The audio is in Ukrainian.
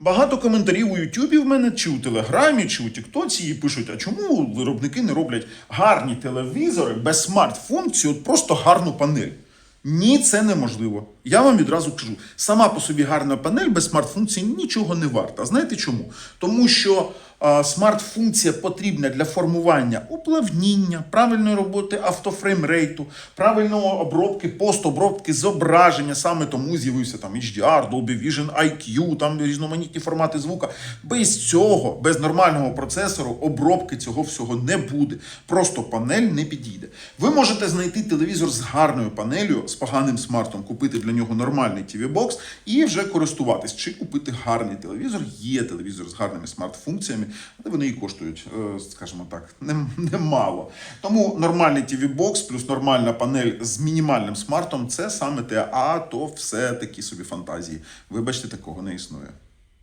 Багато коментарів у Ютубі в мене чи у Телеграмі, чи у Тіктоці і пишуть: а чому виробники не роблять гарні телевізори без смарт-функції, от просто гарну панель? Ні, це неможливо. Я вам відразу кажу: сама по собі гарна панель без смарт-функції нічого не варта. Знаєте чому? Тому що смарт-функція потрібна для формування уплавніння, правильної роботи автофреймрейту, правильної обробки, постобробки зображення. Саме тому з'явився там HDR, Dolby Vision, IQ, там різноманітні формати звука. Без цього, без нормального процесору, обробки цього всього не буде. Просто панель не підійде. Ви можете знайти телевізор з гарною панелью, з поганим смартом, купити для нього нормальний TV-бокс і вже користуватись. Чи купити гарний телевізор? Є телевізор з гарними смарт-функціями, але вони і коштують, е, скажімо так, немало. Тому нормальний TV-бокс плюс нормальна панель з мінімальним смартом це саме те, а то все такі собі фантазії. Вибачте, такого не існує.